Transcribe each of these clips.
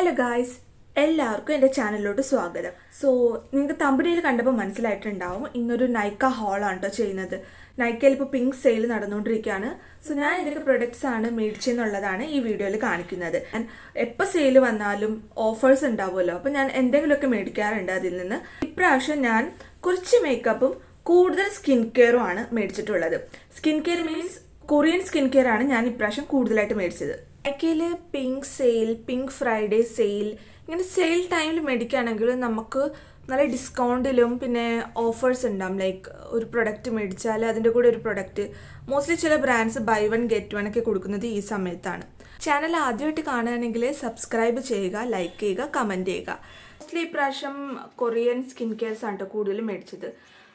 Hello guys എല്ലാവർക്കും എന്റെ ചാനലിലോട്ട് സ്വാഗതം. സോ നിങ്ങൾക്ക് തമ്പടിയിൽ കണ്ടപ്പോൾ മനസ്സിലായിട്ടുണ്ടാവും ഇന്നൊരു നൈക്ക ഹോളാണ് കേട്ടോ ചെയ്യുന്നത്. നൈക്കയിൽ ഇപ്പോൾ പിങ്ക് സെയിൽ നടന്നുകൊണ്ടിരിക്കുകയാണ്. സോ ഞാൻ ഇതൊക്കെ പ്രൊഡക്ട്സ് ആണ് മേടിച്ചെന്നുള്ളതാണ് ഈ വീഡിയോയിൽ കാണിക്കുന്നത്. എപ്പോൾ സെയിൽ വന്നാലും ഓഫേഴ്സ് ഉണ്ടാവുമല്ലോ. അപ്പോൾ ഞാൻ എന്തെങ്കിലുമൊക്കെ മേടിക്കാറുണ്ട് അതിൽ നിന്ന്. ഇപ്രാവശ്യം ഞാൻ കുറച്ച് മേക്കപ്പും കൂടുതൽ സ്കിൻ കെയറും ആണ് മേടിച്ചിട്ടുള്ളത്. Skin care means Korean skin care ആണ് ഞാൻ ഇപ്രാവശ്യം കൂടുതലായിട്ട് മേടിച്ചത്. നൈക്കയിൽ pink sale pink Friday sale ഇങ്ങനെ സെയിൽ ടൈമിൽ മേടിക്കുകയാണെങ്കിൽ നമുക്ക് നല്ല ഡിസ്കൗണ്ടിലും പിന്നെ ഓഫേഴ്സ് ഉണ്ടാവും. ലൈക്ക് ഒരു പ്രൊഡക്റ്റ് മേടിച്ചാൽ അതിന്റെ കൂടെ ഒരു പ്രൊഡക്റ്റ് മോസ്റ്റ്ലി ചില brands buy one get one ഒക്കെ കൊടുക്കുന്നത് ഈ സമയത്താണ്. ചാനൽ ആദ്യമായിട്ട് കാണുകയാണെങ്കിൽ സബ്സ്ക്രൈബ് ചെയ്യുക ലൈക്ക് ചെയ്യുക കമന്റ് ചെയ്യുക. മോസ്റ്റ്ലി ഇപ്രാവശ്യം കൊറിയൻ സ്കിൻ കെയർസ് ആണ് കൂടുതലും മേടിച്ചത്.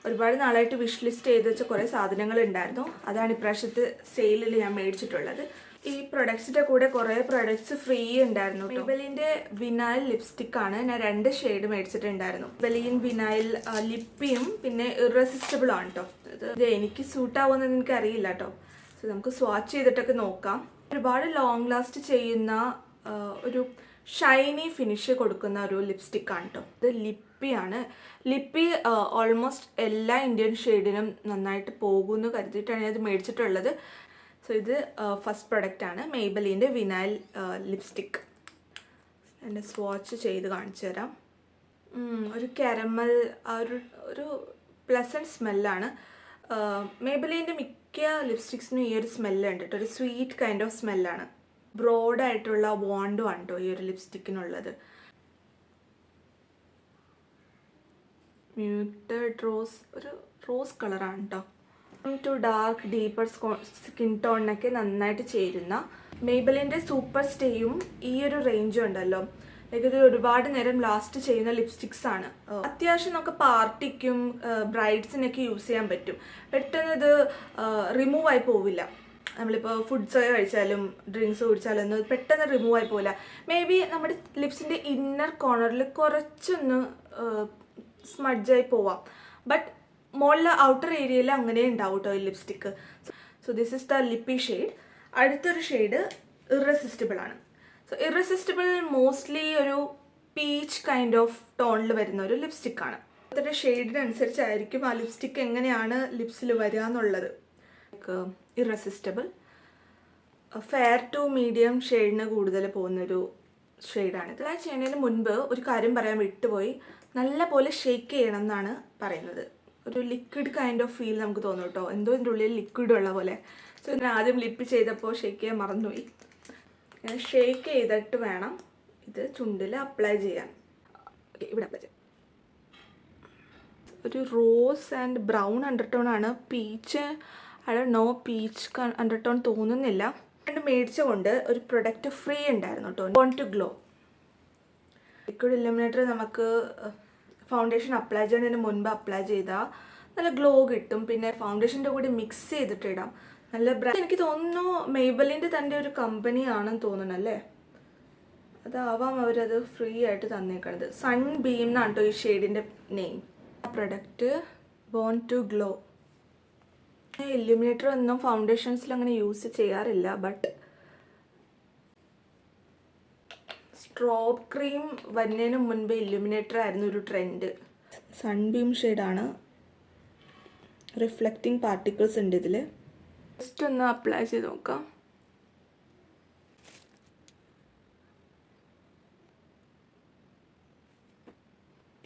ഒരുപാട് നാളായിട്ട് വിഷ് ലിസ്റ്റ് ചെയ്ത് വെച്ച കുറേ സാധനങ്ങൾ ഉണ്ടായിരുന്നു. അതാണ് ഇപ്രാവശ്യത്തെ സെയിലിൽ ഞാൻ മേടിച്ചിട്ടുള്ളത്. ഈ പ്രൊഡക്ട്സിന്റെ കൂടെ കുറേ പ്രൊഡക്ട്സ് ഫ്രീ ഉണ്ടായിരുന്നു മെബലിന്റെ വിനായിൽ ലിപ്സ്റ്റിക് ആണ് ഞാൻ രണ്ട് ഷെയ്ഡ് മേടിച്ചിട്ടുണ്ടായിരുന്നു. ബെലീൻ വിനായിൽ ലിപ്പിയും പിന്നെ ഇറസിസ്റ്റബിൾ ആണ് കേട്ടോ ഇത് എനിക്ക് സൂട്ട് ആവുമെന്ന് എനിക്ക് അറിയില്ല കേട്ടോ സോ നമുക്ക് സ്വാച്ച് ചെയ്തിട്ടൊക്കെ നോക്കാം. ഒരുപാട് ലോങ് ലാസ്റ്റ് ചെയ്യുന്ന ഒരു ഷൈനി ഫിനിഷ് കൊടുക്കുന്ന ഒരു ലിപ്സ്റ്റിക് ആണ് കേട്ടോ ഇത് ലിപ്പിയാണ്. ലിപ്പി ഓൾമോസ്റ്റ് എല്ലാ ഇന്ത്യൻ ഷെയ്ഡിനും നന്നായിട്ട് പോകുമെന്ന് കരുതിയിട്ടാണ് ഞാൻ ഇത് മേടിച്ചിട്ടുള്ളത്. സോ ഇത് ഫസ്റ്റ് പ്രൊഡക്റ്റ് ആണ്. മെയ്ബലിന്റെ വിനൈൽ ലിപ്സ്റ്റിക് എന്റെ സ്വാച്ച് ചെയ്ത് കാണിച്ചു തരാം. ഒരു കാരമൽ ഒരു ഒരു പ്ലസന്റ് സ്മെല്ലാണ് മേബലിന്റെ മിക്ക ലിപ്സ്റ്റിക്സിനും ഈ ഒരു സ്മെല്ല് കേട്ടോ ഒരു സ്വീറ്റ് കൈൻഡ് ഓഫ് സ്മെല്ലാണ് ബ്രോഡായിട്ടുള്ള വോണ്ടും കേട്ടോ ഈ ഒരു ലിപ്സ്റ്റിക്കിനുള്ളത് മ്യൂട്ടഡ് റോസ് ഒരു റോസ് കളറാണ് കേട്ടോ ടു ഡാർക്ക് ഡീപ്പർ സ്കിൻ ടോണിനൊക്കെ നന്നായിട്ട് ചേരുന്ന മെയ്ബലിന്റെ സൂപ്പർ സ്റ്റേയും ഈ ഒരു റേഞ്ചും ഉണ്ടല്ലോ. ലൈക്ക് ഒരുപാട് നേരം ലാസ്റ്റ് ചെയ്യുന്ന ലിപ്സ്റ്റിക്സ് ആണ്. അത്യാവശ്യം നമുക്ക് പാർട്ടിക്കും ബ്രൈഡ്സിനൊക്കെ യൂസ് ചെയ്യാൻ പറ്റും. പെട്ടെന്ന് ഇത് റിമൂവ് ആയി പോവില്ല. നമ്മളിപ്പോൾ ഫുഡ്സ് കഴിച്ചാലും ഡ്രിങ്ക്സ് കുടിച്ചാലും ഒന്നും പെട്ടെന്ന് റിമൂവ് ആയി പോവില്ല. മേ ബി നമ്മുടെ ലിപ്സിന്റെ ഇന്നർ കോർണറിൽ കുറച്ചൊന്ന് സ്മഡ്ജായി പോവാം. ബട്ട് മുകളിലെ ഔട്ടർ ഏരിയയിൽ അങ്ങനെ ഉണ്ടാവും കേട്ടോ ഈ lipstick so this is the lippy shade അടുത്തൊരു ഷെയ്ഡ് ഇറസിസ്റ്റബിൾ ആണ്. സോ ഇറസിസ്റ്റബിൾ മോസ്റ്റ്ലി ഒരു പീച്ച് കൈൻഡ് ഓഫ് ടോണിൽ വരുന്ന ഒരു ലിപ്സ്റ്റിക് ആണ്. അത്ര ഷെയ്ഡിനനുസരിച്ചായിരിക്കും ആ ലിപ്സ്റ്റിക്ക് എങ്ങനെയാണ് ലിപ്സിൽ വരിക എന്നുള്ളത്. ഇറസിസ്റ്റബിൾ ഫെയർ ടു മീഡിയം ഷെയ്ഡിന് കൂടുതൽ പോകുന്നൊരു ഷെയ്ഡാണിത് ആ ചെയ്യുന്നതിന് മുൻപ് ഒരു കാര്യം പറയാൻ വിട്ടുപോയി. നല്ല പോലെ ഷേക്ക് ചെയ്യണം എന്നാണ് പറയുന്നത്. ഒരു ലിക്വിഡ് കൈൻഡ് ഓഫ് ഫീൽ നമുക്ക് തോന്നും കേട്ടോ എന്തോ ഇതിന്റെ ഉള്ളിൽ ലിക്വിഡ് ഉള്ള പോലെ. സോ ഞാൻ ആദ്യം ലിപ്പ് ചെയ്തപ്പോൾ ഷേക്ക് ചെയ്യാൻ മറന്നുപോയി. ഞാൻ ഷേക്ക് ചെയ്തിട്ട് വേണം ഇത് ചുണ്ടിൽ അപ്ലൈ ചെയ്യാൻ. ഇവിടെ അപ്ലൈ ചെയ്യാം. ഒരു റോസ് ആൻഡ് ബ്രൗൺ അണ്ടർടോൺ ആണ്. പീച്ച് അല്ല നോ പീച്ച് അണ്ടർടോൺ തോന്നുന്നില്ല. രണ്ട് മേടിച്ച കൊണ്ട് ഒരു പ്രൊഡക്റ്റ് ഫ്രീ ഉണ്ടായിരുന്നു കേട്ടോ born to glow liquid illuminator നമുക്ക് ഫൗണ്ടേഷൻ അപ്ലൈ ചെയ്യുന്നതിന് മുൻപ് അപ്ലൈ ചെയ്താൽ നല്ല ഗ്ലോ കിട്ടും. പിന്നെ ഫൗണ്ടേഷന്റെ കൂടി മിക്സ് ചെയ്തിട്ട് ഇടാം. നല്ല ബ്രാൻഡ് എനിക്ക് തോന്നുന്നു മെയ്ബലിന്റെ തന്റെ ഒരു കമ്പനി ആണെന്ന് തോന്നുന്നു അല്ലേ? അതാവാം അവരത് ഫ്രീ ആയിട്ട് തന്നേക്കണത്. സൺ ബീം എന്നാണ് കേട്ടോ ഈ ഷെയ്ഡിന്റെ name product born to glow illuminator ഒന്നും ഫൗണ്ടേഷൻസിൽ അങ്ങനെ യൂസ് ചെയ്യാറില്ല ബട്ട് സ്ട്രോബ് ക്രീം വരുന്നതിന് മുൻപ് ഇല്ലുമിനേറ്റർ ആയിരുന്നു ഒരു ട്രെൻഡ് സൺബീം ഷെയ്ഡാണ് റിഫ്ലക്റ്റിംഗ് പാർട്ടിക്കിൾസ് ഉണ്ട് ഇതിൽ ജസ്റ്റ് ഒന്ന് അപ്ലൈ ചെയ്ത് നോക്കാം.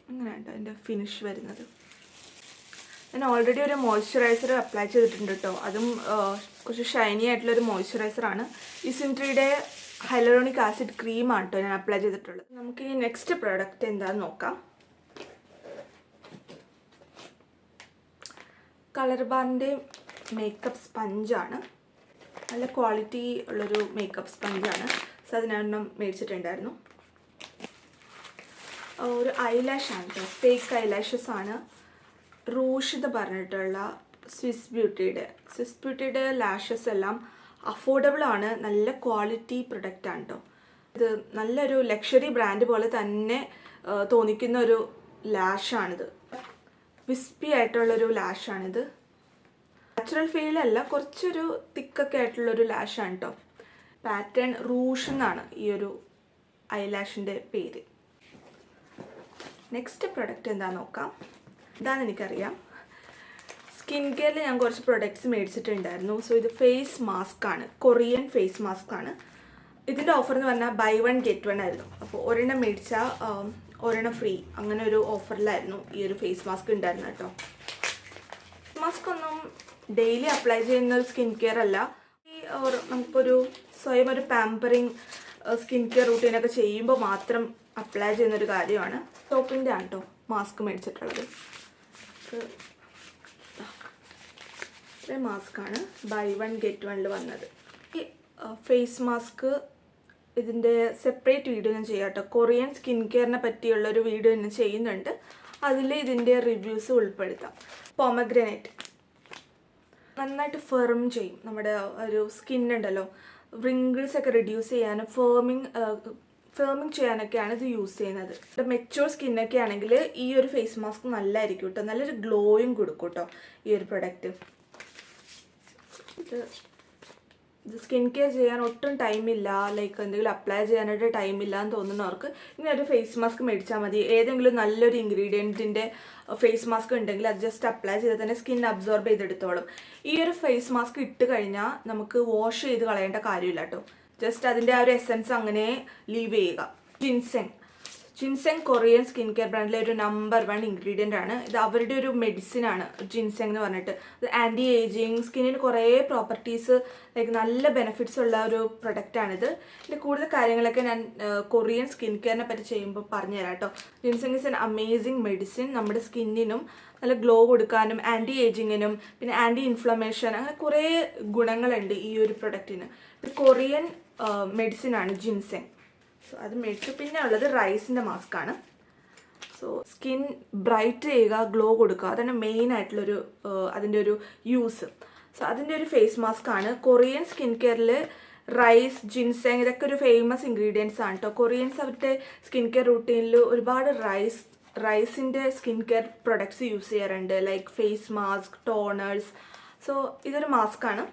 അങ്ങനെയാണ് അതിന്റെ ഫിനിഷ് വരുന്നത്. ഞാൻ ഓൾറെഡി ഒരു മോയ്സ്ചറൈസർ അപ്ലൈ ചെയ്തിട്ടുണ്ട് കേട്ടോ. അതും കുറച്ച് ഷൈനി ആയിട്ടുള്ളൊരു മോയ്സ്ചറൈസറാണ് ഈ സിൻട്രിയുടെ ഹൈലറോണിക് ആസിഡ് ക്രീമാണ് കേട്ടോ ഞാൻ അപ്ലൈ ചെയ്തിട്ടുള്ളത്. നമുക്ക് ഇനി നെക്സ്റ്റ് പ്രോഡക്റ്റ് എന്താണെന്ന് നോക്കാം കളർ ബാറിന്റെ മേക്കപ്പ് സ്പഞ്ചാണ് നല്ല ക്വാളിറ്റി ഉള്ളൊരു മേക്കപ്പ് സ്പഞ്ചാണ് സോ അതിനെണ്ണം മേടിച്ചിട്ടുണ്ടായിരുന്നു. ഒരു ഐലാഷാണ് കേട്ടോ ഫേക്ക് ഐലാഷസ് ആണ്. റൂഷ് എന്ന് പറഞ്ഞിട്ടുള്ള സ്വിസ് ബ്യൂട്ടിയുടെ സ്വിസ് ബ്യൂട്ടിയുടെ ലാഷസ് എല്ലാം അഫോർഡബിൾ ആണ് നല്ല ക്വാളിറ്റി പ്രൊഡക്റ്റ് ആണ് കേട്ടോ ഇത് നല്ലൊരു ലക്ഷറി ബ്രാൻഡ് പോലെ തന്നെ തോന്നിക്കുന്ന ഒരു ലാഷാണിത് വിസ്പി ആയിട്ടുള്ളൊരു ലാഷാണിത് നാച്ചുറൽ ഫീൽ അല്ല കുറച്ചൊരു തിക്കൊക്കെ ആയിട്ടുള്ളൊരു ലാഷാണ് കേട്ടോ പാറ്റേൺ റൂഷ് എന്നാണ് ഈ ഒരു ഐലാഷിന്റെ പേര്. നെക്സ്റ്റ് പ്രൊഡക്റ്റ് എന്താ നോക്കാം. എന്താണെന്ന് എനിക്കറിയാം സ്കിൻ കെയറിൽ ഞാൻ കുറച്ച് പ്രൊഡക്ട്സ് മേടിച്ചിട്ടുണ്ടായിരുന്നു. സോ ഇത് ഫേസ് മാസ്ക് ആണ്. കൊറിയൻ ഫേസ് മാസ്ക് ആണ്. ഇതിന്റെ ഓഫർ എന്ന് പറഞ്ഞാൽ ബൈ വൺ ഗെറ്റ് വൺ ആയിരുന്നു. അപ്പോൾ ഒരെണ്ണം മേടിച്ചാൽ ഒരെണ്ണം ഫ്രീ അങ്ങനെ ഒരു ഓഫറിലായിരുന്നു ഈ ഒരു ഫേസ് മാസ്ക് ഉണ്ടായിരുന്നു കേട്ടോ. മാസ്ക് ഒന്നും ഡെയിലി അപ്ലൈ ചെയ്യുന്ന ഒരു സ്കിൻ കെയർ അല്ല. ഈ നമുക്കൊരു സ്വയം ഒരു പാമ്പറിങ് സ്കിൻ കെയർ റൂട്ടീനൊക്കെ ചെയ്യുമ്പോൾ മാത്രം അപ്ലൈ ചെയ്യുന്നൊരു കാര്യമാണ്. ടോപ്പിന്റെ ആണ് കേട്ടോ മാസ്ക് മേടിച്ചിട്ടുള്ളത്. ഇത്രയും മാസ്കാണ് ബൈ വൺ ഗെറ്റ് വണ്ണിൽ വന്നത്. ഈ ഫേസ് മാസ്ക് ഇതിന്റെ സെപ്പറേറ്റ് വീഡിയോ ഞാൻ ചെയ്യാം കേട്ടോ. കൊറിയൻ സ്കിൻ കെയറിനെ പറ്റിയുള്ള ഒരു വീഡിയോ ഞാൻ ചെയ്യുന്നുണ്ട്. അതിൽ ഇതിന്റെ റിവ്യൂസ് ഉൾപ്പെടുത്താം. പോമഗ്രനേറ്റ്. നന്നായിട്ട് ഫെർം ചെയ്യും. നമ്മുടെ ഒരു സ്കിൻ ഉണ്ടല്ലോ. റിങ്കിൾസ് ഒക്കെ റിഡ്യൂസ് ചെയ്യാനും ഫേമിങ് ഫേമിങ് ചെയ്യാനൊക്കെയാണ് ഇത് യൂസ് ചെയ്യുന്നത്. മെച്ചൂർ സ്കിന്നൊക്കെ ആണെങ്കിൽ ഈ ഒരു ഫേസ് മാസ്ക് നല്ലതായിരിക്കും കേട്ടോ. നല്ലൊരു ഗ്ലോയും കൊടുക്കും കേട്ടോ ഈ ഒരു പ്രൊഡക്റ്റ്. ഇത് സ്കിൻ കെയർ ചെയ്യാൻ ഒട്ടും ടൈമില്ല ലൈക്ക് എന്തെങ്കിലും അപ്ലൈ ചെയ്യാനായിട്ട് ടൈമില്ല എന്ന് തോന്നുന്നവർക്ക് ഇങ്ങനെ ഒരു ഫേസ് മാസ്ക് മേടിച്ചാൽ മതി. ഏതെങ്കിലും നല്ലൊരു ഇൻഗ്രീഡിയന്റിന്റെ ഫേസ് മാസ്ക് ഉണ്ടെങ്കിൽ അത് ജസ്റ്റ് അപ്ലൈ ചെയ്താൽ തന്നെ സ്കിൻ അബ്സോർബ് ചെയ്തെടുത്തോളും. ഈ ഒരു ഫേസ് മാസ്ക് ഇട്ട് കഴിഞ്ഞാൽ നമുക്ക് വാഷ് ചെയ്ത് കളയേണ്ട കാര്യമില്ല കേട്ടോ ജസ്റ്റ് അതിന്റെ ആ ഒരു എസെൻസ് അങ്ങനെ ലീവ് ചെയ്യുക. Ginseng ginseng Korean skin care ബ്രാൻഡിലെ ഒരു നമ്പർ വൺ ഇൻഗ്രീഡിയന്റ് ആണ്. ഇത് അവരുടെ ഒരു മെഡിസിൻ ആണ് ജിൻസെങ് എന്ന് പറഞ്ഞിട്ട്. അത് ആന്റി ഏജിങ് സ്കിന്നിന് കുറേ പ്രോപ്പർട്ടീസ് ലൈക്ക് നല്ല ബെനിഫിറ്റ്സ് ഉള്ള ഒരു പ്രൊഡക്റ്റാണിത് ഇതിന്റെ കൂടുതൽ കാര്യങ്ങളൊക്കെ ഞാൻ കൊറിയൻ സ്കിൻ കെയറിനെ പറ്റി ചെയ്യുമ്പോൾ പറഞ്ഞുതരാം കേട്ടോ ginseng is an amazing medicine നമ്മുടെ സ്കിന്നിനും നല്ല ഗ്ലോ കൊടുക്കാനും ആന്റി ഏജിങ്ങിനും പിന്നെ ആന്റി ഇൻഫ്ലമേഷൻ അങ്ങനെ കുറേ ഗുണങ്ങളുണ്ട് ഈ ഒരു പ്രൊഡക്റ്റിന് കൊറിയൻ മെഡിസിൻ ആണ് ജിൻസെങ്. സോ അത് മേടിച്ചു. പിന്നെ ഉള്ളത് റൈസിന്റെ മാസ്ക് ആണ്. സോ സ്കിൻ ബ്രൈറ്റ് ചെയ്യുക ഗ്ലോ കൊടുക്കുക അതാണ് മെയിൻ ആയിട്ടുള്ളൊരു അതിന്റെ ഒരു യൂസ് സോ അതിന്റെ ഒരു ഫേസ് മാസ്ക് ആണ്. കൊറിയൻ സ്കിൻ കെയറിൽ റൈസ് ജിൻസെങ് ഇതൊക്കെ ഒരു ഫേമസ് ഇൻഗ്രീഡിയൻസ് ആണ് കേട്ടോ കൊറിയൻസ് അവരുടെ സ്കിൻ കെയർ റൂട്ടീനിൽ ഒരുപാട് റൈസ് റൈസിന്റെ സ്കിൻ കെയർ പ്രൊഡക്ട്സ് യൂസ് ചെയ്യാറുണ്ട്. Like face mask toners so ഇതൊരു മാസ്ക്കാണ്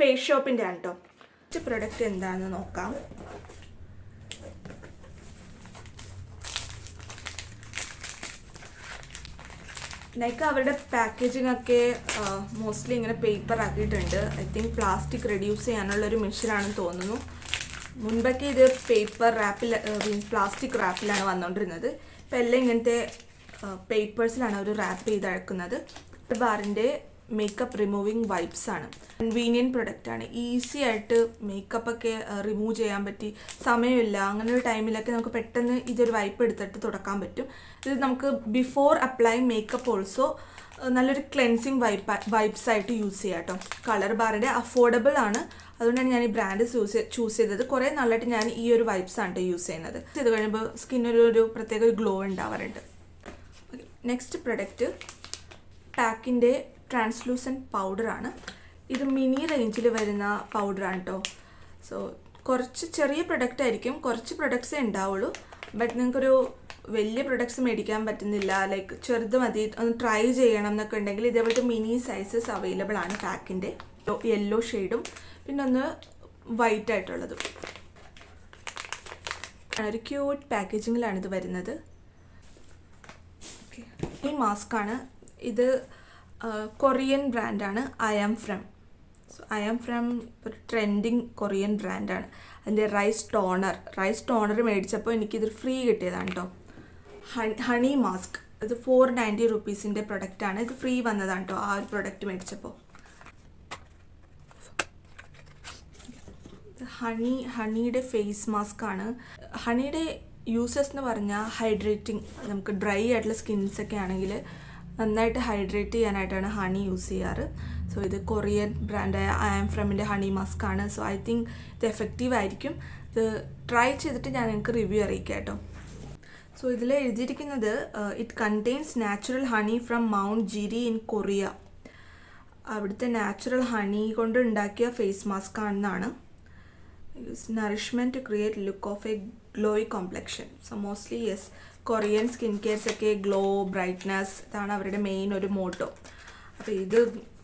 ഫേസ് ഷോപ്പിന്റെ ആണ് കേട്ടോ നെക്സ്റ്റ് പ്രൊഡക്റ്റ് എന്താണെന്ന് നോക്കാം. നൈക്ക അവരുടെ പാക്കേജിംഗ് ഒക്കെ മോസ്റ്റ്ലി ഇങ്ങനെ പേപ്പർ ആക്കിയിട്ടുണ്ട്. ഐ തിങ്ക് പ്ലാസ്റ്റിക് റെഡ്യൂസ് ചെയ്യാനുള്ള ഒരു മെഷീനാണെന്ന് തോന്നുന്നു. മുൻപൊക്കെ ഇത് പേപ്പർ റാപ്പിൽ പ്ലാസ്റ്റിക് റാപ്പിലാണ് വന്നുകൊണ്ടിരുന്നത് ഇപ്പം എല്ലാം ഇങ്ങനത്തെ പേപ്പേഴ്സിലാണ് അവർ റാപ്പ് ചെയ്ത് അഴക്കുന്നത് ബാറിന്റെ മേക്കപ്പ് റിമൂവിങ് വൈപ്സ് ആണ്. കൺവീനിയന്റ് പ്രൊഡക്റ്റ് ആണ്. ഈസി ആയിട്ട് മേക്കപ്പ് ഒക്കെ റിമൂവ് ചെയ്യാൻ പറ്റി. സമയമില്ല. അങ്ങനെ ഒരു ടൈമിലൊക്കെ നമുക്ക് പെട്ടെന്ന് ഇതൊരു വൈപ്പ് എടുത്തിട്ട് തുടക്കാൻ പറ്റും. ഇത് നമുക്ക് ബിഫോർ അപ്ലൈ മേക്കപ്പ് ഓൾസോ നല്ലൊരു ക്ലെൻസിങ് വൈപ്പ് വൈപ്സ് ആയിട്ട് യൂസ് ചെയ്യാം കേട്ടോ. കളർ ബാറിന്റെ അഫോർഡബിൾ ആണ്. അതുകൊണ്ടാണ് ഞാൻ ഈ ബ്രാൻഡ് ചൂസ് ചൂസ് ചെയ്തത്. കുറേ നാളായിട്ട് ഞാൻ ഈ ഒരു വൈപ്സ് ആണ് യൂസ് ചെയ്യുന്നത്. ഇത് കഴിയുമ്പോൾ സ്കിന്നൊരു ഒരു പ്രത്യേക ഒരു ഗ്ലോ ഉണ്ടാവാറുണ്ട്. നെക്സ്റ്റ് പ്രൊഡക്റ്റ് പാക്കിന്റെ ട്രാൻസ്ലൂസന്റ് പൗഡറാണ് ഇത് മിനി റേഞ്ചിൽ വരുന്ന പൗഡറാണ് കേട്ടോ സോ കുറച്ച് ചെറിയ പ്രൊഡക്റ്റ് ആയിരിക്കും. കുറച്ച് പ്രൊഡക്ട്സേ ഉണ്ടാവുള്ളൂ ബട്ട് നിങ്ങൾക്കൊരു വലിയ പ്രൊഡക്ട്സ് മേടിക്കാൻ പറ്റുന്നില്ല. ലൈക്ക് ചെറുത് മതി. ഒന്ന് ട്രൈ ചെയ്യണം എന്നൊക്കെ ഉണ്ടെങ്കിൽ ഇതേപോലത്തെ മിനി സൈസസ് അവൈലബിൾ ആണ് പാക്കിന്റെ യെല്ലോ ഷെയ്ഡും പിന്നെ ഒന്ന് വൈറ്റ് ആയിട്ടുള്ളതും. ഒരു ക്യൂട്ട് പാക്കേജിങ്ങിലാണ് ഇത് വരുന്നത്. ഈ മാസ്ക് ആണ്. ഇത് കൊറിയൻ ബ്രാൻഡാണ് I am from so I am from ഒരു ട്രെൻഡിങ് കൊറിയൻ ബ്രാൻഡാണ് അതിന്റെ റൈസ് ടോണർ റൈസ് ടോണർ മേടിച്ചപ്പോൾ എനിക്കിത് ഫ്രീ കിട്ടിയതാണ് കേട്ടോ ഹണി മാസ്ക് അത് ഫോർ നയന്റി റുപ്പീസിന്റെ പ്രൊഡക്റ്റാണ് ഇത് ഫ്രീ വന്നതാണ് കേട്ടോ ആ ഒരു പ്രൊഡക്റ്റ് മേടിച്ചപ്പോൾ. ഹണി ഹണിയുടെ ഫേസ് മാസ്ക് ആണ്. ഹണിയുടെ യൂസസ് എന്ന് പറഞ്ഞാൽ ഹൈഡ്രേറ്റിംഗ് നമുക്ക് ഡ്രൈ ആയിട്ടുള്ള സ്കിൻസൊക്കെ ആണെങ്കിൽ നന്നായിട്ട് ഹൈഡ്രേറ്റ് ചെയ്യാനായിട്ടാണ് ഹണി യൂസ് ചെയ്യാറ്. സോ ഇത് കൊറിയൻ ബ്രാൻഡായ ഐ ആം ഫ്രമിന്റെ ഹണി മാസ്ക് ആണ് സോ ഐ തിങ്ക് ഇത് എഫക്റ്റീവ് ആയിരിക്കും. ഇത് ട്രൈ ചെയ്തിട്ട് ഞാൻ നിങ്ങൾക്ക് റിവ്യൂ അറിയിക്കാം കേട്ടോ. സോ ഇതിൽ എഴുതിയിരിക്കുന്നത് it contains natural honey from mount Jiri in Korea അവിടുത്തെ നാച്ചുറൽ ഹണി കൊണ്ട് ഉണ്ടാക്കിയ ഫേസ് മാസ്ക് ആണെന്നാണ്. Nourishment to create look of a glowy complexion so mostly yes Korean skin cares ഒക്കെ ഗ്ലോ ബ്രൈറ്റ്നസ് ഇതാണ് അവരുടെ മെയിൻ ഒരു മോട്ടോ അപ്പോൾ ഇത്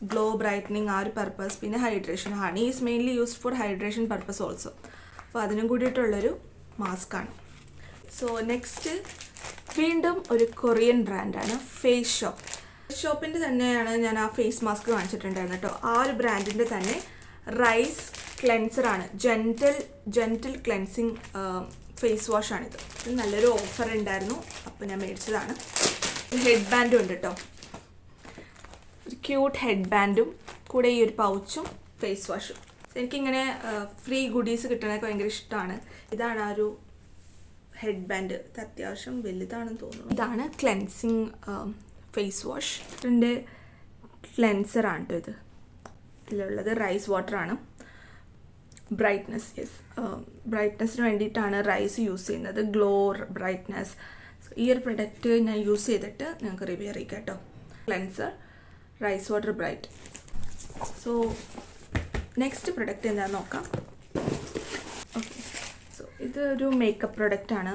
ഗ്ലോ ബ്രൈറ്റനിങ് ആ ഒരു പർപ്പസ് പിന്നെ hydration honey is mainly used for hydration purpose also അപ്പോൾ അതിനും കൂടിയിട്ടുള്ളൊരു മാസ്കാണ് സോ നെക്സ്റ്റ് വീണ്ടും ഒരു കൊറിയൻ ബ്രാൻഡാണ് ഫേസ് ഷോപ്പ് ഫേസ് ഷോപ്പിന്റെ തന്നെയാണ് ഞാൻ ആ ഫേസ് മാസ്ക് വാങ്ങിച്ചിട്ടുണ്ടായിരുന്നു കേട്ടോ. ആ ഒരു ബ്രാൻഡിന്റെ തന്നെ റൈസ് ക്ലെൻസറാണ് ജെന്റൽ ജെന്റൽ ക്ലെൻസിങ് ഫേസ് വാഷാണിത് ഇത്. നല്ലൊരു ഓഫർ ഉണ്ടായിരുന്നു. അപ്പോൾ ഞാൻ മേടിച്ചതാണ്. ഹെഡ് ബാൻഡും ഉണ്ട് കേട്ടോ ഒരു ക്യൂട്ട് ഹെഡ് ബാൻഡും കൂടെ ഈ ഒരു പൗച്ചും ഫേസ് വാഷും എനിക്കിങ്ങനെ ഫ്രീ ഗുഡീസ് കിട്ടണതൊക്കെ ഭയങ്കര ഇഷ്ടമാണ്. ഇതാണ് ആ ഒരു ഹെഡ് ബാൻഡ് ഇത് അത്യാവശ്യം വലുതാണെന്ന് തോന്നുന്നു. ഇതാണ് ക്ലെൻസിങ് ഫേസ് വാഷ് ഇതിന്റെ ക്ലെൻസറാണ് കേട്ടോ ഇത്. ഇതിലുള്ളത് റൈസ് വാട്ടറാണ് ബ്രൈറ്റ്നസ് യെസ് ബ്രൈറ്റ്നസ്സിന് വേണ്ടിയിട്ടാണ് റൈസ് യൂസ് ചെയ്യുന്നത്. ഗ്ലോർ ബ്രൈറ്റ്നസ് ഈ ഒരു പ്രൊഡക്റ്റ് ഞാൻ യൂസ് ചെയ്തിട്ട് നിങ്ങൾക്ക് റിവ്യൂ അറിയിക്കാം കേട്ടോ cleanser rice water bright so next product എന്താണെന്ന് നോക്കാം. ഓക്കെ സോ ഇതൊരു മേക്കപ്പ് പ്രൊഡക്റ്റാണ്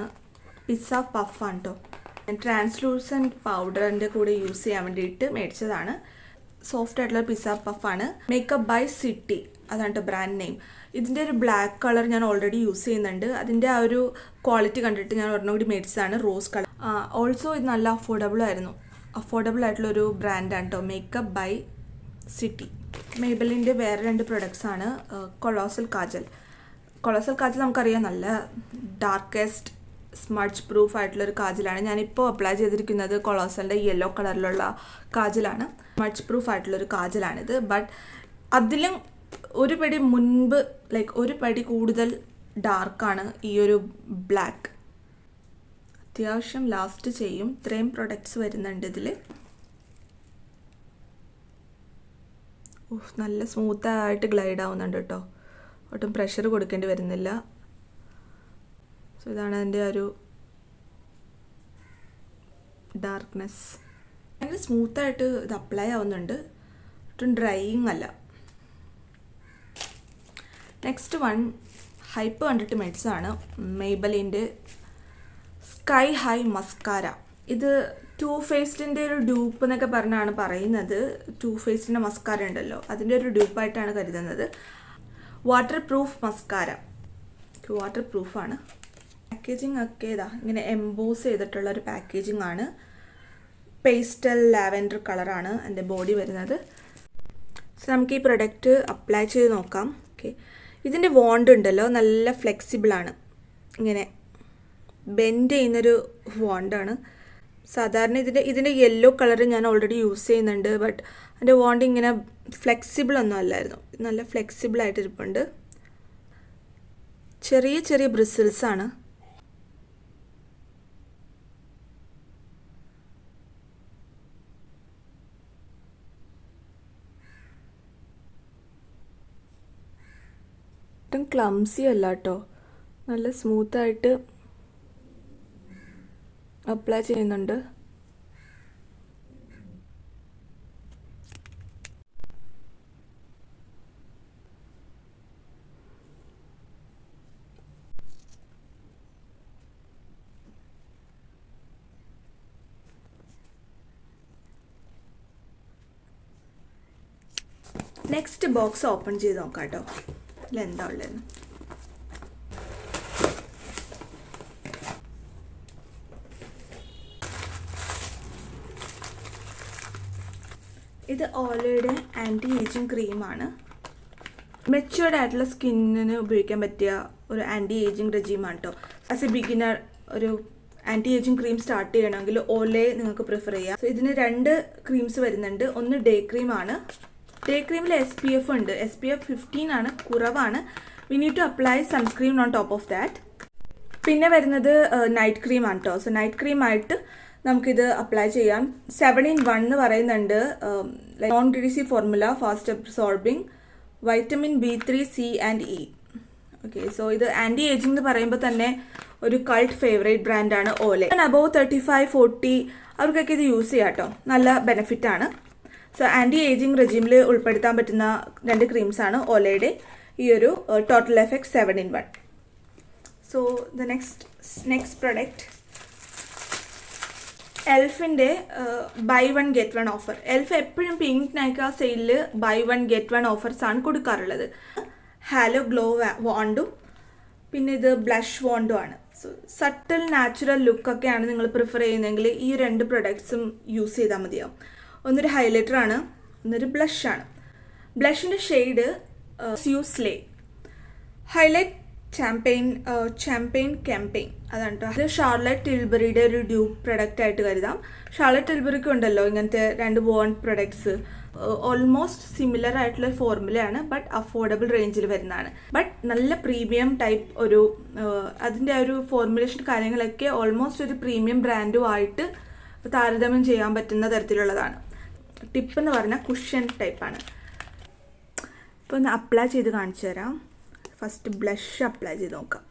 പിസ്സ പഫാണ് കേട്ടോ ഞാൻ ട്രാൻസ്ലൂസന്റ് പൗഡറിന്റെ കൂടെ യൂസ് ചെയ്യാൻ വേണ്ടിയിട്ട് മേടിച്ചതാണ്. സോഫ്റ്റ് ആയിട്ടുള്ള പിസ്സ പഫാണ് മേക്കപ്പ് ബൈ സിറ്റി അതാണ് ബ്രാൻഡ് നെയിം ഇതിന്റെ ഒരു ബ്ലാക്ക് കളർ ഞാൻ ഓൾറെഡി യൂസ് ചെയ്യുന്നുണ്ട്. അതിന്റെ ആ ഒരു ക്വാളിറ്റി കണ്ടിട്ട് ഞാൻ ഒരെണ്ണം കൂടി മേടിച്ചതാണ് റോസ് കളർ ഓൾസോ ഇത് നല്ല അഫോർഡബിൾ ആയിരുന്നു. അഫോർഡബിൾ ആയിട്ടുള്ള ഒരു ബ്രാൻഡാണ് കേട്ടോ മേക്കപ്പ് ബൈ സിറ്റി മേബലിന്റെ വേറെ രണ്ട് പ്രൊഡക്ട്സ് ആണ് കൊളോസൽ കാജൽ കൊളോസൽ കാജൽ നമുക്കറിയാം നല്ല ഡാർക്കസ്റ്റ് സ്മഡ്ജ് പ്രൂഫ് ആയിട്ടുള്ളൊരു കാജലാണ് ഞാനിപ്പോൾ അപ്ലൈ ചെയ്തിരിക്കുന്നത് കൊളോസലിന്റെ യെല്ലോ കളറിലുള്ള കാജലാണ് സ്മഡ്ജ് പ്രൂഫ് ആയിട്ടുള്ളൊരു കാജലാണിത് ബട്ട് അതിലും ഒരു പടി മുൻപ് ലൈക്ക് ഒരു പടി കൂടുതൽ ഡാർക്കാണ് ഈ ഒരു ബ്ലാക്ക് അത്യാവശ്യം ലാസ്റ്റ് ചെയ്യും. ഇത്രയും പ്രൊഡക്ട്സ് വരുന്നുണ്ട് ഇതിൽ നല്ല സ്മൂത്തായിട്ട് ഗ്ലൈഡ് ആവുന്നുണ്ട് കേട്ടോ ഒട്ടും പ്രഷർ കൊടുക്കേണ്ടി വരുന്നില്ല. സോ ഇതാണ് അതിന്റെ ഒരു ഡാർക്ക്നെസ് ഭയങ്കര സ്മൂത്തായിട്ട് ഇത് അപ്ലൈ ആവുന്നുണ്ട്. ഒട്ടും ഡ്രൈയിങ് അല്ല. നെക്സ്റ്റ് വൺ ഹൈപ്പ് കണ്ടിട്ട് മെഡിസാണ് മെയ്ബലിന്റെ സ്കൈ ഹൈ മസ്കാര ഇത് ടു ഫേസ്ഡിന്റെ ഒരു ഡ്യൂപ്പ് എന്നൊക്കെ പറഞ്ഞാണ് പറയുന്നത്. ടു ഫേസ്ഡിന്റെ മസ്കാര ഉണ്ടല്ലോ. അതിന്റെ ഒരു ഡ്യൂപ്പായിട്ടാണ് കരുതുന്നത്. വാട്ടർ പ്രൂഫ് മസ്കാര വാട്ടർ പ്രൂഫാണ് പാക്കേജിങ് ഒക്കെ ഇതാ ഇങ്ങനെ എംബോസ് ചെയ്തിട്ടുള്ള ഒരു പാക്കേജിംഗ് ആണ്. പേസ്റ്റൽ ലാവൻഡർ കളറാണ് എന്റെ ബോഡി വരുന്നത്. സോ നമുക്ക് ഈ പ്രൊഡക്റ്റ് അപ്ലൈ ചെയ്ത് നോക്കാം. ഓക്കെ ഇതിന്റെ വോണ്ട് ഉണ്ടല്ലോ നല്ല ഫ്ലെക്സിബിളാണ് ഇങ്ങനെ ബെൻഡ് ചെയ്യുന്നൊരു വോണ്ടാണ് സാധാരണ ഇതിന്റെ ഇതിന്റെ യെല്ലോ കളർ ഞാൻ ഓൾറെഡി യൂസ് ചെയ്യുന്നുണ്ട് ബട്ട് അതിന്റെ വോണ്ട് ഇങ്ങനെ ഫ്ലെക്സിബിൾ ഒന്നും അല്ലായിരുന്നു. നല്ല ഫ്ലെക്സിബിൾ ആയിട്ട് ഇരിപ്പുണ്ട് ചെറിയ ചെറിയ ബ്രിസിൽസ് ഒട്ടും ക്ലംസി അല്ല കേട്ടോ നല്ല സ്മൂത്തായിട്ട് അപ്ലൈ ചെയ്യുന്നുണ്ട്. നെക്സ്റ്റ് ബോക്സ് ഓപ്പൺ ചെയ്ത് നോക്കാം കേട്ടോ ഇതിലെന്താ ഉള്ളതെന്ന്? ഇത് ഓലയുടെ ആന്റി ഏജിങ് ക്രീമാണ് മെച്ചുവേർഡ് ആയിട്ടുള്ള സ്കിന്നിന് ഉപയോഗിക്കാൻ പറ്റിയ ഒരു ആന്റി ഏജിങ് റെജീമാണ് കേട്ടോ ആസ് എ ബിഗിനർ ഒരു ആന്റി ഏജിങ് ക്രീം സ്റ്റാർട്ട് ചെയ്യണമെങ്കിൽ ഓലെ നിങ്ങൾക്ക് പ്രിഫർ ചെയ്യാം. സോ ഇതിന് രണ്ട് ക്രീംസ് വരുന്നുണ്ട്. ഒന്ന് ഡേ ക്രീമാണ് ഡേ ക്രീമിൽ എസ് പി എഫ് ഉണ്ട്. എസ് പി എഫ് ഫിഫ്റ്റീൻ ആണ്. കുറവാണ്. We need to apply sunscreen on top of that പിന്നെ വരുന്നത് നൈറ്റ് ക്രീം ആണ് കേട്ടോ സോ നൈറ്റ് ക്രീം ആയിട്ട് നമുക്കിത് അപ്ലൈ ചെയ്യാം. സെവൻ ഇൻ വൺ എന്ന് പറയുന്നുണ്ട്. Non greasy formula fast absorbing vitamin B three C and E okay so ഇത് ആന്റി ഏജിംഗ് എന്ന് പറയുമ്പോൾ തന്നെ ഒരു കൾട്ട് ഫേവറേറ്റ് ബ്രാൻഡാണ് ഓലെ അബവ് തേർട്ടി ഫൈവ് ഫോർട്ടി അവർക്കൊക്കെ ഇത് യൂസ് ചെയ്യാം കേട്ടോ നല്ല ബെനിഫിറ്റ് ആണ്. സോ ആന്റി ഏജിങ് റെജീമിൽ ഉൾപ്പെടുത്താൻ പറ്റുന്ന രണ്ട് ക്രീംസാണ് ഓലയുടെ ഈ ഒരു total effect seven in one so the next next product എൽഫിന്റെ buy one get one offer Elf എപ്പോഴും പിങ്ക് നൈക്ക സെയിലിൽ buy one get one offers ആണ് കൊടുക്കാറുള്ളത്. ഹാലോ ഗ്ലോ വാണ്ടും പിന്നെ ഇത് ബ്ലഷ് വോണ്ടും ആണ്. സോ സട്ടിൽ നാച്ചുറൽ ലുക്കൊക്കെയാണ് നിങ്ങൾ പ്രിഫർ ചെയ്യുന്നതെങ്കിൽ ഈ രണ്ട് പ്രൊഡക്ട്സും യൂസ് ചെയ്താൽ മതിയാവും. ഒന്നൊരു ഹൈലൈറ്റർ ആണ് ഒന്നൊരു ബ്ലഷ് ആണ്. ബ്ലഷിന്റെ ഷെയ്ഡ് സ്യൂസ്ലേ ഹൈലൈറ്റ് ചാമ്പയിൻ ചാമ്പയിൻ ക്യാമ്പയിൻ അതാണ് കേട്ടോ ഇത് ഷാർലറ്റ് ടിൽബറിയുടെ ഒരു ഡ്യൂപ്പ് പ്രൊഡക്റ്റ് ആയിട്ട് കരുതാം. ഷാർലറ്റ് ടിൽബറിക്ക് ഉണ്ടല്ലോ ഇങ്ങനത്തെ രണ്ട് ബോൺ പ്രൊഡക്ട്സ് ഓൾമോസ്റ്റ് സിമിലർ ആയിട്ടുള്ള ഫോർമുലയാണ് ബട്ട് അഫോർഡബിൾ റേഞ്ചിൽ വരുന്നതാണ്. ബട്ട് നല്ല പ്രീമിയം ടൈപ്പ് ഒരു അതിന്റെ ഒരു ഫോർമുലേഷൻ കാര്യങ്ങളൊക്കെ ഓൾമോസ്റ്റ് ഒരു പ്രീമിയം ബ്രാൻഡുമായിട്ട് താരതമ്യം ചെയ്യാൻ പറ്റുന്ന തരത്തിലുള്ളതാണ്. ടിപ്പ് എന്ന് പറഞ്ഞാൽ കുഷ്യൻ ടൈപ്പാണ് ഇപ്പോൾ ഒന്ന് അപ്ലൈ ചെയ്ത് കാണിച്ചു തരാം. ഫസ്റ്റ് ബ്ലഷ് അപ്ലൈ ചെയ്ത് നോക്കാം.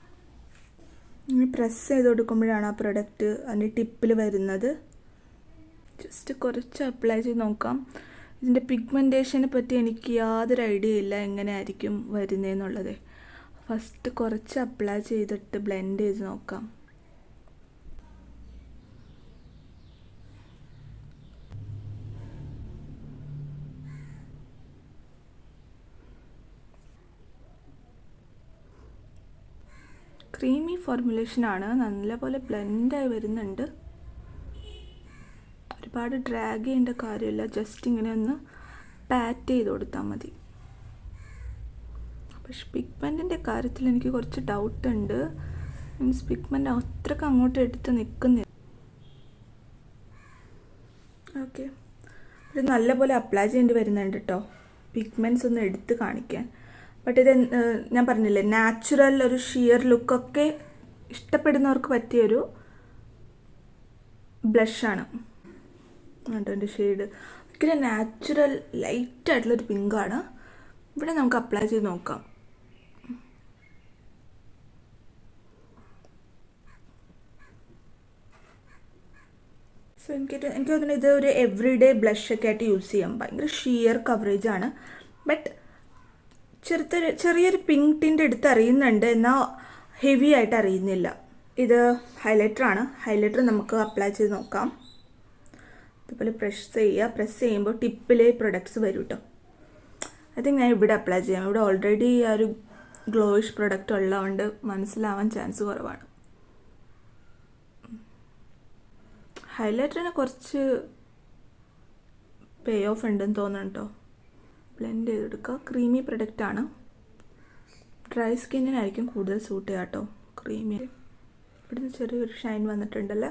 ഇനി പ്രസ് ചെയ്ത് കൊടുക്കുമ്പോഴാണ് ആ പ്രൊഡക്റ്റ് അതിന്റെ ടിപ്പിൽ വരുന്നത്. ജസ്റ്റ് കുറച്ച് അപ്ലൈ ചെയ്ത് നോക്കാം. ഇതിന്റെ പിഗ്മെന്റേഷനെ പറ്റി എനിക്ക് യാതൊരു ഐഡിയ ഇല്ല എങ്ങനെ ആയിരിക്കും വരുന്നതെന്നുള്ളത് ഫസ്റ്റ് കുറച്ച് അപ്ലൈ ചെയ്തിട്ട് ബ്ലെൻഡ് ചെയ്ത് നോക്കാം. ക്രീമി ഫോർമുലേഷനാണ് നല്ലപോലെ ബ്ലെൻഡായി വരുന്നുണ്ട്. ഒരുപാട് ഡ്രാഗ് ചെയ്യേണ്ട കാര്യമില്ല. ജസ്റ്റ് ഇങ്ങനെ ഒന്ന് പാറ്റ് ചെയ്ത് കൊടുത്താൽ മതി. പക്ഷെ പിഗ്മെന്റിന്റെ കാര്യത്തിൽ എനിക്ക് കുറച്ച് ഡൗട്ട് ഉണ്ട്. മീൻസ് പിഗ്മെന്റ് അത്രയ്ക്ക് അങ്ങോട്ട് എടുത്ത് നിൽക്കുന്നില്ല ഓക്കെ ഇത് നല്ലപോലെ അപ്ലൈ ചെയ്യേണ്ടി വരുന്നുണ്ട് കേട്ടോ പിഗ്മെന്റ്സ് ഒന്ന് എടുത്ത് കാണിക്കാൻ. ബട്ട് ഇത് ഞാൻ പറഞ്ഞില്ലേ നാച്ചുറൽ ഒരു ഷിയർ ലുക്കൊക്കെ ഇഷ്ടപ്പെടുന്നവർക്ക് പറ്റിയൊരു ബ്ലഷാണ് അതിന്റെ ഷെയ്ഡ് ഭയങ്കര നാച്ചുറൽ ലൈറ്റായിട്ടുള്ളൊരു പിങ്കാണ് ഇവിടെ നമുക്ക് അപ്ലൈ ചെയ്ത് നോക്കാം. സോ എനിക്ക് എനിക്ക് തോന്നുന്നു ഇത് ഒരു എവറി ഡേ ബ്ലഷൊക്കെ ആയിട്ട് യൂസ് ചെയ്യാം. ഭയങ്കര ഷിയർ കവറേജ് ആണ്. ബട്ട് ചെറുത്തൊരു ചെറിയൊരു പിങ്ക് ടിന്റെ എടുത്ത് അറിയുന്നുണ്ട് എന്നാൽ ഹെവി ആയിട്ട് അറിയുന്നില്ല. ഇത് ഹൈലൈറ്റർ ആണ്. ഹൈലൈറ്റർ നമുക്ക് അപ്ലൈ ചെയ്ത് നോക്കാം. അതുപോലെ പ്രസ് ചെയ്യുക. പ്രസ് ചെയ്യുമ്പോൾ ടിപ്പിലെ പ്രൊഡക്ട്സ് വരും കേട്ടോ തിങ്ക് ഞാൻ ഇവിടെ അപ്ലൈ ചെയ്യാം. ഇവിടെ ഓൾറെഡി ആ ഒരു ഗ്ലോയിഷ് പ്രൊഡക്റ്റ് ഉള്ളതുകൊണ്ട് മനസ്സിലാവാൻ ചാൻസ് കുറവാണ്. ഹൈലൈറ്ററിന് കുറച്ച് പേ ഓഫ് ഉണ്ടെന്ന് തോന്നുന്നു കേട്ടോ ബ്ലെൻഡ് ചെയ്തെടുക്കുക. ക്രീമി പ്രൊഡക്റ്റ് ആണ്. ഡ്രൈ സ്കിന്നിനായിരിക്കും കൂടുതൽ സൂട്ട് ചെയ്യുക കേട്ടോ ക്രീമി ഇവിടുന്ന് ചെറിയൊരു ഷൈൻ വന്നിട്ടുണ്ടല്ലേ?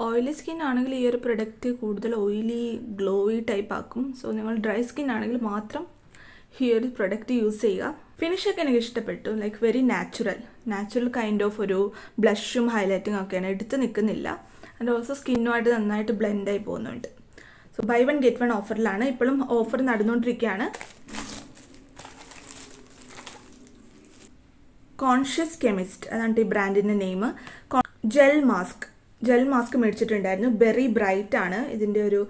ഓയിലി സ്കിൻ ആണെങ്കിൽ ഈ ഒരു പ്രൊഡക്റ്റ് കൂടുതൽ ഓയിലി ഗ്ലോയി ടൈപ്പ് ആക്കും. സോ നിങ്ങൾ ഡ്രൈ സ്കിൻ ആണെങ്കിൽ മാത്രം ഈ ഒരു പ്രൊഡക്റ്റ് യൂസ് ചെയ്യുക. ഫിനിഷൊക്കെ എനിക്ക് ഇഷ്ടപ്പെട്ടു. Like very natural natural kind of ഒരു ബ്ലഷും ഹൈലൈറ്റിംഗ് ഒക്കെയാണ്. എടുത്ത് നിൽക്കുന്നില്ല. ആൻഡ് ഓൾസോ സ്കിന്നുമായിട്ട് നന്നായിട്ട് ബ്ലെൻഡായി പോകുന്നുണ്ട്. So buy one get one ഓഫറിലാണ് ഇപ്പോഴും ഓഫർ നടന്നുകൊണ്ടിരിക്കുകയാണ് കോൺഷ്യസ് കെമിസ്റ്റ് അതാണ് ഈ ബ്രാൻഡിന്റെ name gel mask gel mask മേടിച്ചിട്ടുണ്ടായിരുന്നു. Berry bright ആണ് ഇതിന്റെ ഒരു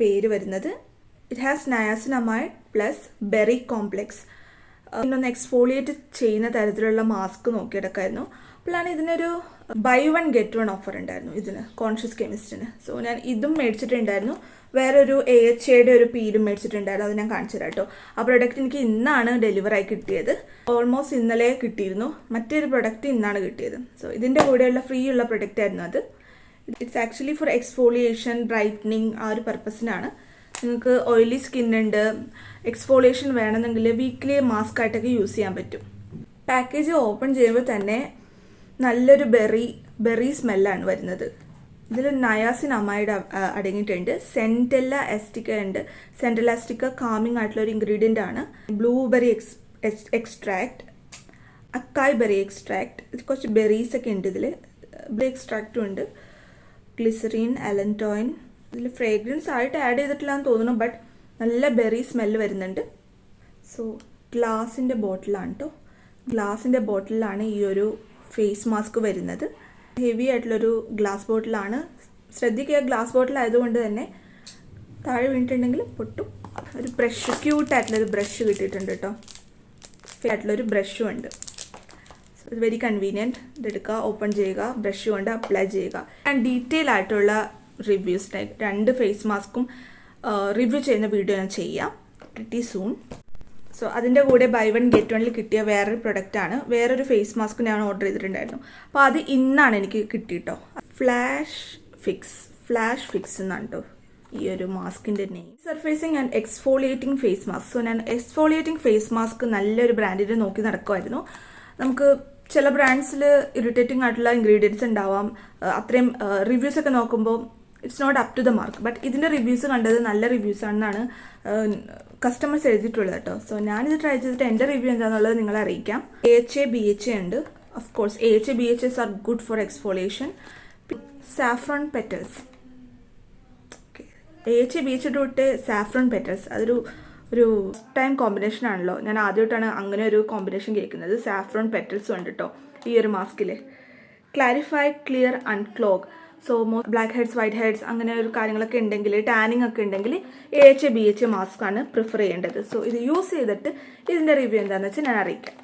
പേര് വരുന്നത്. It has niacinamide plus berry complex ഇന്നൊന്ന് എക്സ്ഫോളിയേറ്റ് ചെയ്യുന്ന തരത്തിലുള്ള മാസ്ക് നോക്കിയെടുക്കായിരുന്നു. അപ്പോഴാണ് ഇതിനൊരു buy one get one offer ഉണ്ടായിരുന്നു ഇതിന് കോൺഷ്യസ് കെമിസ്റ്റിന് സോ ഞാൻ ഇതും മേടിച്ചിട്ടുണ്ടായിരുന്നു. വേറൊരു എ എച്ച് എയുടെ ഒരു പീലും മേടിച്ചിട്ടുണ്ടായിരുന്നു. അത് ഞാൻ കാണിച്ചു തരാം കേട്ടോ ആ പ്രൊഡക്റ്റ് എനിക്ക് ഇന്നാണ് ഡെലിവറായി കിട്ടിയത്. ഓൾമോസ്റ്റ് ഇന്നലെ കിട്ടിയിരുന്നു. മറ്റൊരു പ്രൊഡക്റ്റ് ഇന്നാണ് കിട്ടിയത്. സോ ഇതിന്റെ കൂടെയുള്ള ഫ്രീ ഉള്ള പ്രൊഡക്റ്റ് ആയിരുന്നു അത്. It's actually for exfoliation brightening ആ ഒരു പർപ്പസിനാണ് നിങ്ങൾക്ക് ഓയിലി സ്കിൻ ഉണ്ട്. എക്സ്ഫോളിയേഷൻ വേണമെന്നുണ്ടെങ്കിൽ വീക്ക്ലി മാസ്ക് ആയിട്ടൊക്കെ യൂസ് ചെയ്യാൻ പറ്റും. പാക്കേജ് ഓപ്പൺ ചെയ്യുമ്പോൾ തന്നെ നല്ലൊരു ബെറി ബെറി സ്മെല്ലാണ് വരുന്നത്. ഇതിൽ നയാസിൻ അമൈഡ് അടങ്ങിയിട്ടുണ്ട്. സെന്റെല്ല എസ്റ്റിക്ക ഉണ്ട്. സെന്റെല്ല എസ്റ്റിക്ക കാമിംഗ് ആയിട്ടുള്ള ഒരു ഇൻഗ്രീഡിയന്റ് ആണ്. Blueberry ex extract acai berry extract കുറച്ച് ബെറീസ് ഒക്കെ ഉണ്ട് ഇതിൽ ബെറി എക്സ്ട്രാക്റ്റും ഉണ്ട്. ഗ്ലിസറിൻ അലന്റോയിൻ ഇതിൽ ഫ്രേഗ്രൻസ് ആയിട്ട് ആഡ് ചെയ്തിട്ടില്ല എന്ന് തോന്നുന്നു ബട്ട് നല്ല ബെറി സ്മെല്ല് വരുന്നുണ്ട്. സോ ഗ്ലാസിന്റെ ബോട്ടിലാണ് കേട്ടോ ഗ്ലാസിന്റെ ബോട്ടിലാണ് ഈ ഒരു ഫേസ് മാസ്ക് വരുന്നത്. ഹെവി ആയിട്ടുള്ളൊരു ഗ്ലാസ് ബോട്ടിലാണ് ശ്രദ്ധിക്കുക ഗ്ലാസ് ബോട്ടിൽ ആയതുകൊണ്ട് തന്നെ താഴെ വീണിട്ടുണ്ടെങ്കിൽ പൊട്ടും. ഒരു ബ്രഷ് ക്യൂട്ടായിട്ടുള്ളൊരു ബ്രഷ് കിട്ടിയിട്ടുണ്ട് കേട്ടോ. ആയിട്ടുള്ളൊരു ബ്രഷും ഉണ്ട്. വെരി കൺവീനിയന്റ് ഇതെടുക്കുക ഓപ്പൺ ചെയ്യുക ബ്രഷ് കൊണ്ട് അപ്ലൈ ചെയ്യുക. ആൻഡ് ഡീറ്റെയിൽ ആയിട്ടുള്ള റിവ്യൂസ് രണ്ട് ഫേസ് മാസ്കും റിവ്യൂ ചെയ്യുന്ന വീഡിയോ ഞാൻ ചെയ്യാം. പ്രിറ്റി സൂൺ സോ അതിന്റെ കൂടെ ബൈ വൺ ഗെറ്റ് വണ്ണിൽ കിട്ടിയ വേറൊരു പ്രൊഡക്റ്റ് ആണ്. വേറൊരു ഫേസ് മാസ്ക് ഞാൻ ഓർഡർ ചെയ്തിട്ടുണ്ടായിരുന്നു. അപ്പോൾ അത് ഇന്നാണ് എനിക്ക് കിട്ടിയിട്ടോ ഫ്ലാഷ് ഫിക്സ് ഫ്ലാഷ് ഫിക്സ് എന്നാണ് കേട്ടോ ഈ ഒരു മാസ്കിന്റെ name surfacing and exfoliating face mask so ഞാൻ എക്സ്ഫോളിയേറ്റിംഗ് ഫേസ് മാസ്ക് നല്ലൊരു ബ്രാൻഡിൽ നോക്കി നടക്കുമായിരുന്നു നമുക്ക് ചില ബ്രാൻഡ്സിൽ ഇറിറ്റേറ്റിംഗ് ആയിട്ടുള്ള ഇൻഗ്രീഡിയൻസ് ഉണ്ടാവാം. അത്രയും റിവ്യൂസ് ഒക്കെ നോക്കുമ്പോൾ it's not up to the mark but ഇതിന്റെ റിവ്യൂസ് കണ്ടത് നല്ല റിവ്യൂസ് ആണെന്നാണ് കസ്റ്റമേഴ്സ് എഴുതിയിട്ടുള്ളത് കേട്ടോ. സോ ഞാനിത് ട്രൈ ചെയ്തിട്ട് എന്റെ റിവ്യൂ എന്താണെന്നുള്ളത് നിങ്ങളെ അറിയിക്കാം. A H A B H A ഉണ്ട്. Of course A H B H S are good for exfoliation saffron petals A H B H തൊട്ട് സാഫ്രോൺ പെറ്റൽസ് അതൊരു ഒരു ടൈം കോമ്പിനേഷൻ ആണല്ലോ. ഞാൻ ആദ്യമായിട്ടാണ് അങ്ങനെ ഒരു കോമ്പിനേഷൻ കേൾക്കുന്നത്. സാഫ്രോൺ പെറ്റൽസ് ഉണ്ട് കേട്ടോ. ഈ ഒരു മാസ്കിൽ ക്ലാരിഫൈ ക്ലിയർ അൺക്ലോഗ് സോ മോ ബ്ലാക്ക് ഹെഡ്സ് വൈറ്റ് ഹെഡ്സ് അങ്ങനെ ഒരു കാര്യങ്ങളൊക്കെ ഉണ്ടെങ്കിൽ ടാനിങ് ഒക്കെ ഉണ്ടെങ്കിൽ A H B H mask ആണ് പ്രിഫർ ചെയ്യേണ്ടത്. സോ ഇത് യൂസ് ചെയ്തിട്ട് ഇതിന്റെ റിവ്യൂ എന്താണെന്ന് വെച്ചാൽ ഞാൻ അറിയിക്കാം.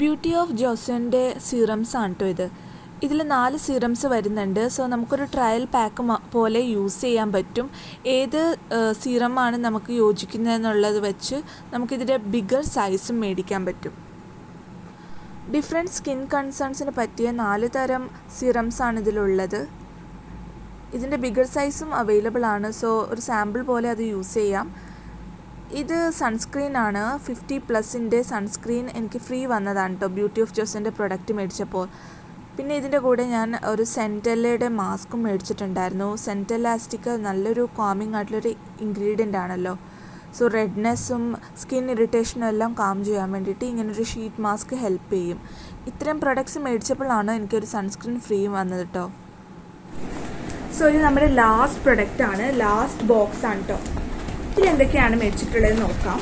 ബ്യൂട്ടി ഓഫ് ജോസന്റെ സീറംസ് ആണ് കേട്ടോ ഇത്. ഇതിൽ നാല് സീറംസ് വരുന്നുണ്ട്. സോ നമുക്കൊരു ട്രയൽ പാക്ക് പോലെ യൂസ് ചെയ്യാൻ പറ്റും. ഏത് സീറമാണ് നമുക്ക് യോജിക്കുന്നതെന്നുള്ളത് വെച്ച് നമുക്കിതിന്റെ ബിഗർ സൈസും മേടിക്കാൻ പറ്റും. ഡിഫറെന്റ് സ്കിൻ കൺസേൺസിന് പറ്റിയ നാല് തരം സീറംസ് ആണ് ഇതിലുള്ളത്. ഇതിന്റെ ബിഗർ സൈസും അവൈലബിൾ ആണ്. സോ ഒരു സാമ്പിൾ പോലെ അത് യൂസ് ചെയ്യാം. ഇത് സൺസ്ക്രീൻ ആണ്. ഫിഫ്റ്റി പ്ലസിന്റെ സൺസ്ക്രീൻ എനിക്ക് ഫ്രീ വന്നതാണ് കേട്ടോ ബ്യൂട്ടി ഓഫ് ജോസിന്റെ പ്രൊഡക്റ്റ് മേടിച്ചപ്പോൾ. പിന്നെ ഇതിന്റെ കൂടെ ഞാൻ ഒരു സെന്റല്ലയുടെ മാസ്കും മേടിച്ചിട്ടുണ്ടായിരുന്നു. സെന്റലാസ്റ്റിക് നല്ലൊരു കാമിങ് ആയിട്ടുള്ളൊരു ഇൻഗ്രീഡിയന്റ് ആണല്ലോ. സോ റെഡ്നെസ്സും സ്കിൻ ഇറിറ്റേഷനും എല്ലാം കാം ചെയ്യാൻ വേണ്ടിയിട്ട് ഇങ്ങനൊരു ഷീറ്റ് മാസ്ക് ഹെൽപ്പ് ചെയ്യും. ഇത്രയും പ്രൊഡക്ട്സ് മേടിച്ചപ്പോഴാണ് എനിക്കൊരു സൺസ്ക്രീൻ ഫ്രീ വന്നത് കേട്ടോ സോ ഇത് നമ്മുടെ ലാസ്റ്റ് പ്രൊഡക്റ്റ് ആണ്. ലാസ്റ്റ് ബോക്സ് ആണ് കേട്ടോ ഇതിൽ എന്തൊക്കെയാണ് മേടിച്ചിട്ടുള്ളത് നോക്കാം.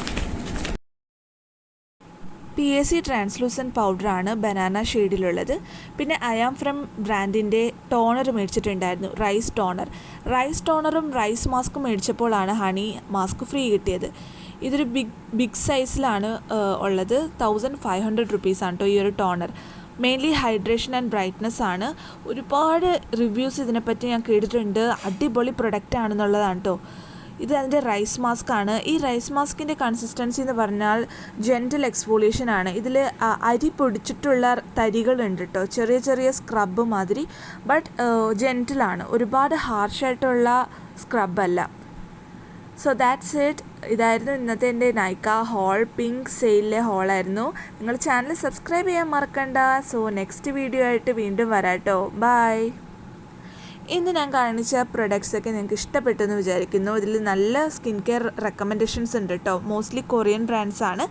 പി എസ് സി ട്രാൻസ്ലൂസൻ പൗഡറാണ് ബനാന ഷെയ്ഡിലുള്ളത് പിന്നെ അയാം ഫ്രം ബ്രാൻഡിന്റെ ടോണർ മേടിച്ചിട്ടുണ്ടായിരുന്നു റൈസ് ടോണർ റൈസ് ടോണറും റൈസ് മാസ്കും മേടിച്ചപ്പോഴാണ് ഹണി മാസ്ക് ഫ്രീ കിട്ടിയത്. ഇതൊരു ബിഗ് ബിഗ് സൈസിലാണ് ഉള്ളത്. തൗസൻഡ് ഫൈവ് ഹൺഡ്രഡ് റുപ്പീസാണ് കേട്ടോ ഈ ഒരു toner mainly hydration and brightness ആണ്. ഒരുപാട് റിവ്യൂസ് ഇതിനെപ്പറ്റി ഞാൻ കേട്ടിട്ടുണ്ട്. അടിപൊളി പ്രൊഡക്റ്റ് ആണെന്നുള്ളതാണ് കേട്ടോ ഇത് അതിന്റെ റൈസ് മാസ്ക് ആണ്. ഈ റൈസ് മാസ്കിന്റെ കൺസിസ്റ്റൻസി എന്ന് പറഞ്ഞാൽ ജെന്റൽ എക്സ്പോളിയേഷൻ ആണ്. ഇതിൽ അരി പൊടിച്ചിട്ടുള്ള തരികളുണ്ട് കേട്ടോ ചെറിയ ചെറിയ സ്ക്രബ് മാതിരി. ബട്ട് ജെന്റിലാണ് ഒരുപാട് ഹാർഷായിട്ടുള്ള സ്ക്രബല്ല സോ ദാറ്റ്സ് ഇറ്റ് ഇതായിരുന്നു ഇന്നത്തെ എന്റെ നൈക്ക ഹോൾ പിങ്ക് സെയിലിലെ ഹോളായിരുന്നു നിങ്ങൾ ചാനൽ സബ്സ്ക്രൈബ് ചെയ്യാൻ മറക്കണ്ട. സോ നെക്സ്റ്റ് വീഡിയോ ആയിട്ട് വീണ്ടും വരാട്ടോ ബൈ ഇന്ന് ഞാൻ കാണിച്ച പ്രൊഡക്ട്സ് ഒക്കെ നിങ്ങൾക്ക് ഇഷ്ടപ്പെട്ടെന്ന് വിചാരിക്കുന്നു. ഇതിൽ നല്ല സ്കിൻ കെയർ റെക്കമെൻഡേഷൻസ് ഉണ്ട് കേട്ടോ മോസ്റ്റ്ലി കൊറിയൻ ബ്രാൻഡ്സ് ആണ്.